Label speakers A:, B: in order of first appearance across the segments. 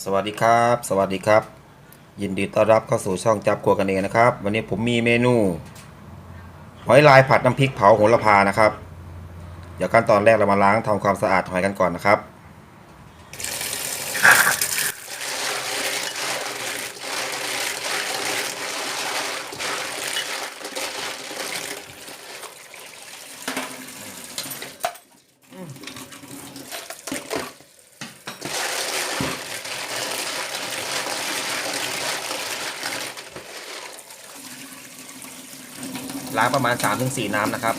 A: สวัสดีครับ สวัสดีครับ ยินดีต้อนรับเข้าสู่ช่องจับครัวกันเองนะครับ วันนี้ผมมีเมนูหอยลายผัดน้ำพริกเผาโหระพานะครับ เดี๋ยวขั้นตอนแรกเรามาล้างทำความสะอาดหอยกันก่อนนะครับ ล้างประมาณ 3-4 น้ำนะครับ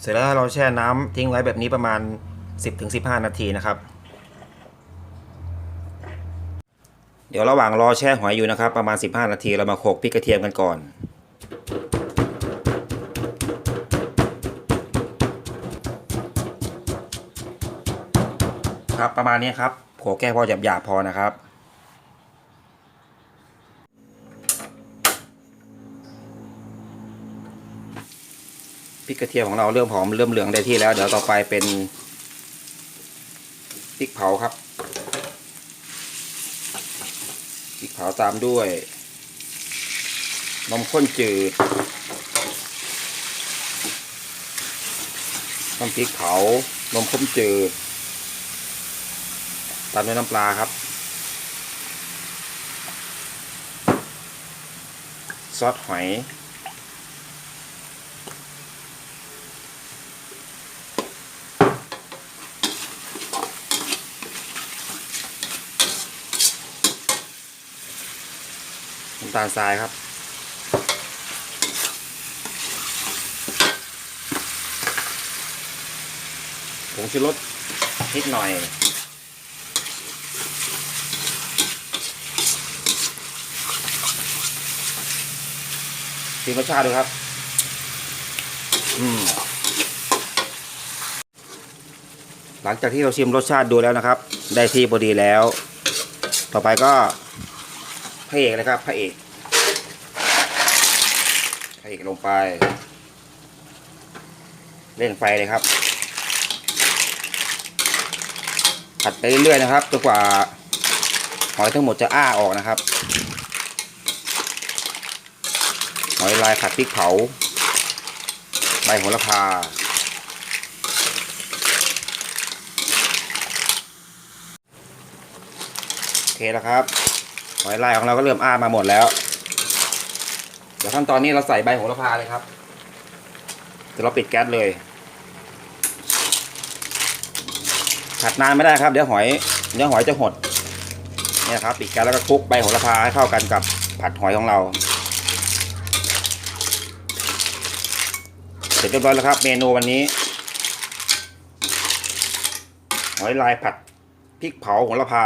A: เสร็จแล้วเราแช่น้ำทิ้งไว้แบบนี้ประมาณ 10-15 นาทีนะครับ เดี๋ยวระหว่างรอแช่หอยอยู่นะครับ ประมาณ 15 นาทีเรามาโขกพริกกระเทียมกันก่อนครับประมาณนี้ครับโขกแก้พอหยาบๆพอนะครับ พริกกระเทียมของเราเริ่มหอมเริ่มเหลืองได้ที่แล้ว เดี๋ยวต่อไปเป็นพริกเผาครับพริกเผาตามด้วยนมข้นจืดน้ำพริกเผานมข้นจืดตามด้วยน้ำปลาครับ ซอสหอย น้ำตาลทรายครับ ผงชูรสนิดหน่อย ชิมรสชาติดูครับ อืม หลังจากที่เราชิมรสชาติดูแล้วนะครับ ได้ที่พอดีแล้ว ต่อไปก็ พระเอกนะครับพระเอกพระเอกลงไป เล่นไฟเลยครับ ผัดไปเรื่อยๆนะครับจนกว่าหอยทั้งหมดจะอ้าออกนะครับ หอยลายผัดพริกเผาใบโหระพาโอเคแล้วครับ หอยลายของเราก็เริ่มอ้ามาหมดแล้ว เดี๋ยวขั้นตอนนี้เราใส่ใบโหระพาเลยครับเดี๋ยวเราปิดแก๊สเลยผัดนานไม่ได้ครับเดี๋ยวหอยเนื้อหอยจะหดเนี่ยครับปิดแก๊สแล้วก็คลุกใบโหระพาให้เข้ากันกับผัดหอยของเรา เสร็จเรียบร้อยแล้วครับ เมนูวันนี้ หอยลายผัดพริกเผาโหระพา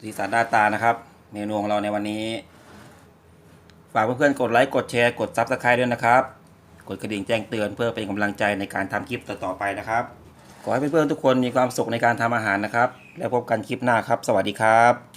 A: สีสันหน้าตานะครับ เมนูของเราในวันนี้ ฝากเพื่อนๆกดไลค์กดแชร์กดซับสไครต์ด้วยนะครับ กดกระดิ่งแจ้งเตือนเพื่อเป็นกำลังใจในการทำคลิปต่อๆไปนะครับ ขอให้เพื่อนๆทุกคนมีความสุขในการทำอาหารนะครับ แล้วพบกันคลิปหน้าครับ สวัสดีครับ